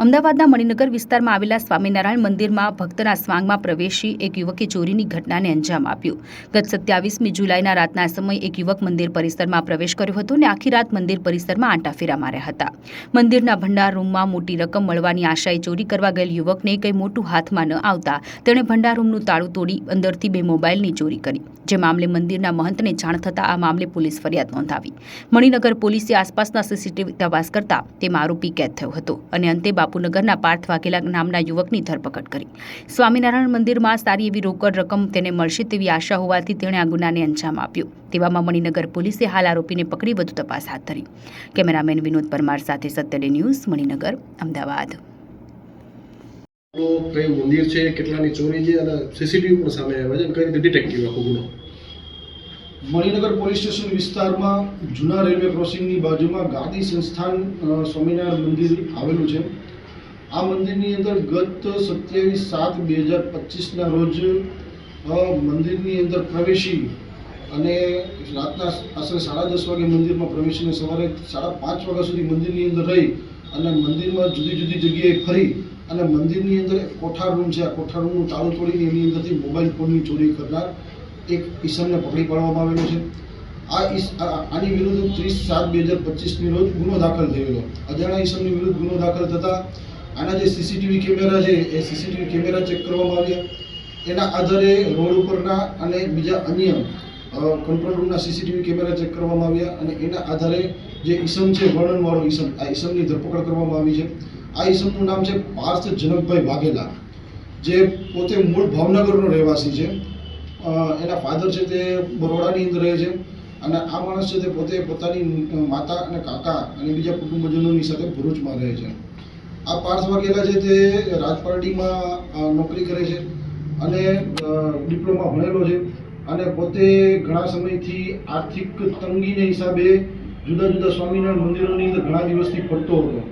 અમદાવાદના મણિનગર વિસ્તારમાં આવેલા સ્વામિનારાયણ મંદિરમાં ભક્તના સ્વાંગમાં પ્રવેશી એક યુવકે ચોરીની ઘટનાને અંજામ આપ્યો. ગત સત્યાવીસમી જુલાઈના રાતના સમયે એક યુવક મંદિર પરિસરમાં પ્રવેશ કર્યો હતો અને આખી રાત મંદિર પરિસરમાં આંટાફેરા માર્યા હતા. મંદિરના ભંડાર રૂમમાં મોટી રકમ મળવાની આશાએ ચોરી કરવા ગયેલ યુવકને કંઈ મોટું હાથમાં ન આવતા તેણે ભંડાર રૂમનું તાળું તોડી અંદરથી બે મોબાઈલની ચોરી કરી. જે મામલે મંદિરના મહંતને જાણ થતાં આ મામલે પોલીસ ફરિયાદ નોંધાવી. મણિનગર પોલીસે આસપાસના સીસીટીવી તપાસ કરતા તેમાં આરોપી કેદ થયો હતો અને અંતે બાપુનગરના પાર્થ વાઘેલા નામના યુવકની ધરપકડ કરી. સ્વામિનારાયણ મંદિરમાં સારી એવી રોકડ રકમ તેને મળશે તેવી આશા હોવાથી તેણે આ ગુનાને અંજામ આપ્યો. તેવામાં મણિનગર પોલીસે હાલ આરોપીને પકડી વધુ તપાસ હાથ ધરી. કેમેરામેન વિનોદ પરમાર સાથે સત્યડે ન્યૂઝ મણિનગર અમદાવાદ. કયું મંદિર છે કેટલાની ચોરી છે અને સીસીટીવી પણ સામે આવ્યા છે કઈ રીતે ડિટેક્ટિવ આખો ગુનો? મણિનગર પોલીસ સ્ટેશન વિસ્તારમાં જૂના રેલવે ક્રોસિંગની બાજુમાં ગાદી સંસ્થાન સ્વામિનારાયણ મંદિર આવેલું છે. આ મંદિરની અંદર ગત સત્યાવીસ સાત બે હજાર પચીસના રોજ મંદિરની અંદર પ્રવેશી અને રાતના આશરે સાડા દસ વાગે મંદિરમાં પ્રવેશીને સવારે સાડા પાંચ વાગ્યા સુધી મંદિરની અંદર રહી અને મંદિરમાં જુદી જુદી જગ્યાએ ફરી અને મંદિરની અંદર એક કોઠાર રૂમ છે. આ કોઠાર રૂમનું તાળું તોડીને એની અંદરથી મોબાઈલ ફોનની ચોરી કરનાર એક ઈસમને પકડી પાડવામાં આવેલો છે. આ ઈસ આની વિરુદ્ધ ત્રીસ સાત બે હજાર પચીસની રોજ ગુનો દાખલ થયેલો. અજાણા ઈસમની વિરુદ્ધ ગુનો દાખલ થતાં આના જે સીસીટીવી કેમેરા છે, એ સીસીટીવી કેમેરા ચેક કરવામાં આવ્યા. એના આધારે રોડ ઉપરના અને બીજા અન્ય કંટ્રોલ રૂમના સીસીટીવી કેમેરા ચેક કરવામાં આવ્યા અને એના આધારે જે ઈસમ છે, વર્ણનવાળો ઈસમ, આ ઈસમની ધરપકડ કરવામાં આવી છે. આ ઈસમનું નામ છે પાર્થ જનકભાઈ વાઘેલા, જે પોતે મૂળ ભાવનગરનો રહેવાસી છે. એના ફાધર છે તે બરોડાની અંદર રહે છે અને આ માણસ છે તે પોતે પોતાની માતા અને કાકા અને બીજા કુટુંબજનોની સાથે ભરૂચમાં રહે છે. આ પાર્થ વાઘેલા છે તે રાજપાર્ટીમાં નોકરી કરે છે અને ડિપ્લોમા ભણેલો છે અને પોતે ઘણા સમયથી આર્થિક તંગીને હિસાબે જુદા જુદા સ્વામિનારાયણ મંદિરોની અંદર ઘણા દિવસથી ફરતો હતો.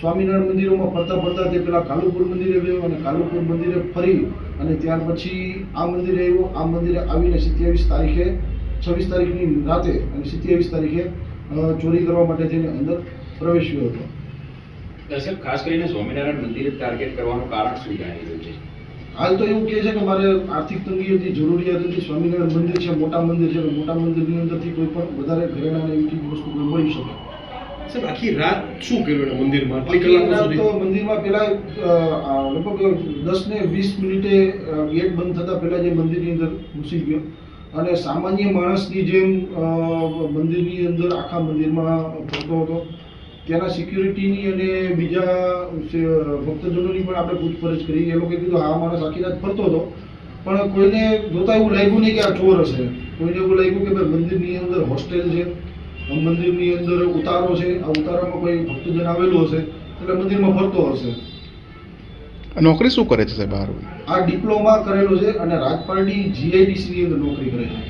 સ્વામિનારાયણ મંદિરોમાં ફરતા ફરતા તે પેલા કાલુપુર મંદિરે ગયો અને કાલુપુર મંદિરે ફરી અને ત્યાર પછી આ મંદિરે આવ્યો. આ મંદિરે આવીને સિત્યાવીસ તારીખે, છવ્વીસ તારીખની રાતે અને સત્યાવીસ તારીખે ચોરી કરવા માટે થઈને અંદર પ્રવેશ્યો હતો. દર્શક ખાસ કરીને સ્વામિનારાયણ મંદિર ટાર્ગેટ કરવાનું કારણ શું જાણી રહ્યું છે? હાલ તો એવું કહે છે કે મારે આર્થિક તંગી હતી જરૂરિયાત હતી સ્વામિનારાયણ મંદિર છે મોટા મંદિર છે મોટા મંદિરની અંદરથી કોઈ પણ વધારે ઘરેણા અને એવી ચીજ વસ્તુ મળી શકે. સર આખી રાત શું કર્યું એના મંદિરમાં? આટલી કલાકો તો મંદિરમાં પેલા લગભગ દસ ને વીસ મિનિટે ગેટ બંધ થતા પહેલા જે મંદિરની અંદર ઘૂસી ગયો. અને સામાન્ય માણસની જેમ અ, મંદિરની અંદર આખા મંદિરમાં ફરતો હતો. ત્યાંના સિક્યુરિટીની અને બીજા ભક્તજનોની પણ આપણે પૂછપરછ કરી. એ લોકોએ કીધું આ માણસ આખી રાત ફરતો હતો પણ કોઈને જોતા એવું લાગ્યું નહીં કે આ ચોર હશે. કોઈને એવું લાગ્યું કે ભાઈ મંદિરની અંદર હોસ્ટેલ છે મંદિરની અંદર ઉતારો છે આ ઉતારામાં કોઈ ભક્તજન આવેલું હશે એટલે મંદિરમાં ફરતો હશે. નોકરી શું કરે છે સાહેબ બહાર આ ડિપ્લોમા કરેલો છે અને રાજપારડી જીઆઈડીસીની અંદર નોકરી કરે છે.